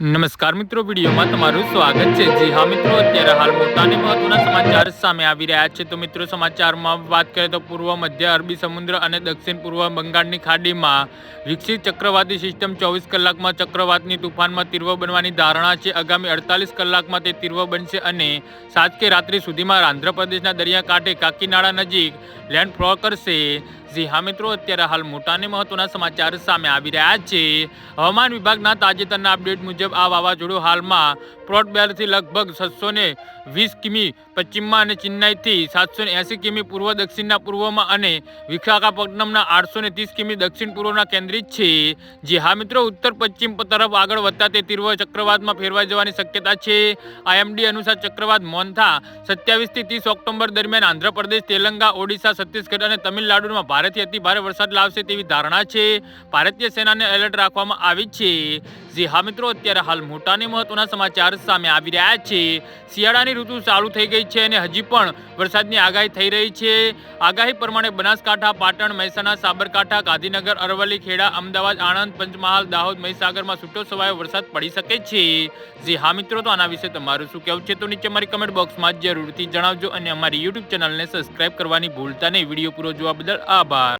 નમસ્કાર મિત્રો, વિડીયોમાં તમારું સ્વાગત છે. જી હા મિત્રો, અત્યારે હાલ મોટા અને મહત્વના સમાચાર સામે આવી રહ્યા છે. તો મિત્રો, સમાચારમાં વાત કરીએ તો પૂર્વ મધ્ય અરબી સમુદ્ર અને દક્ષિણ પૂર્વ બંગાળની ખાડીમાં વિકસિત ચક્રવાતી સિસ્ટમ ચોવીસ કલાકમાં ચક્રવાતની તુફાનમાં તીવ્ર બનવાની ધારણા છે. આગામી અડતાલીસ કલાકમાં તે તીવ્ર બનશે અને સાત કે રાત્રિ સુધીમાં આંધ્રપ્રદેશના દરિયાકાંઠે કાકીનાડા નજીક લેન્ડફોલ કરશે. જી હા મિત્રો, અત્યારે હાલ મોટા અને મહત્વના સમાચાર સામે આવી રહ્યા છે. હવામાન વિભાગના તાજેતરના અપડેટ મુજબ આ વાવાઝોડું હાલમાં પ્રોટબેરથી લગભગ છસો ને વીસ કિમી પશ્ચિમમાં અને ચેન્નાઈથી સાતસો ને એંસી કિમી પૂર્વ દક્ષિણના પૂર્વમાં અને વિશાખાપટ્ટનમના આઠસો ને ત્રીસ કિમી દક્ષિણ પૂર્વના કેન્દ્રિત છે. જે હા મિત્રો, ઉત્તર પશ્ચિમ તરફ આગળ વધતા તે તીવ્ર ચક્રવાતમાં ફેરવાઈ જવાની શક્યતા છે. આઈએમડી અનુસાર ચક્રવાત મોન્થા સત્યાવીસથી ત્રીસ ઓક્ટોબર દરમિયાન આંધ્રપ્રદેશ તેલંગા ઓડિશા, છત્તીસગઢ અને તમિલનાડુમાં ભારેથી અતિ ભારે વરસાદ લાવશે તેવી ધારણા છે. ભારતીય સેનાને એલર્ટ રાખવામાં આવી છે. જે હા મિત્રો, અત્યારે હાલ મોટાને મહત્વના સમાચાર સામે આવી રહ્યા છે. શિયાળાની ઋતુ ચાલુ થઈ ગઈ છે અને હજી પણ વરસાદની આગાહી થઈ રહી છે. આગાહી પ્રમાણે બનાસકાંઠા, પાટણ, મહેસાણા, સાબરકાંઠા, ગાંધીનગર, અરવલ્લી, ખેડા, અમદાવાદ, આણંદ, પંચમહાલ, દાહોદ મહીસાગરમાં છૂટો છવાયો વરસાદ પડી શકે છે. જી હા મિત્રો, તો આના વિશે તમારું શું કહેવું છે તો નીચે મારી કમેન્ટ બોક્સમાં જરૂરથી જણાવજો અને અમારી યુટ્યુબ ચેનલને સબસ્ક્રાઇબ કરવાની ભૂલતા નહીં. વીડિયો પૂરો જોવા બદલ આભાર.